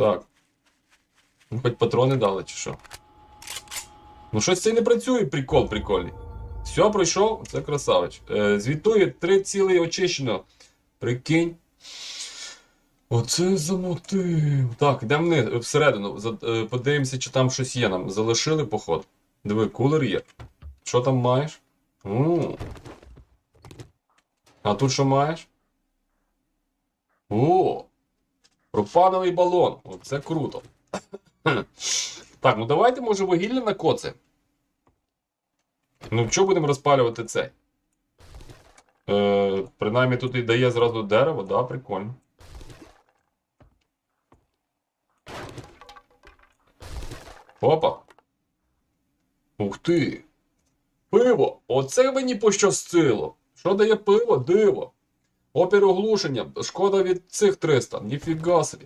Так. Ну, хоч патрони дали, чи що. Ну, щось це не працює, прикол, прикольний. Все, пройшов, це красавич. Е, звітує три цілий очищено. Прикинь. Оце замотив. Так, йдемо вниз, всередину. Е, Подивимося, чи там щось є нам. Залишили поход. Диви, кулер є. Що там маєш? У. А тут що маєш? О! Пропановий балон. Оце круто. так, ну давайте, може, вугілля на коце. Ну, що будемо розпалювати цей? Е, принаймні тут і дає зразу дерево, да, прикольно. Опа. Ух ти. Пиво! Оце мені пощастило. Що дає пиво? Диво. Опір оглушення. Шкода від цих 300. Ніфіга собі.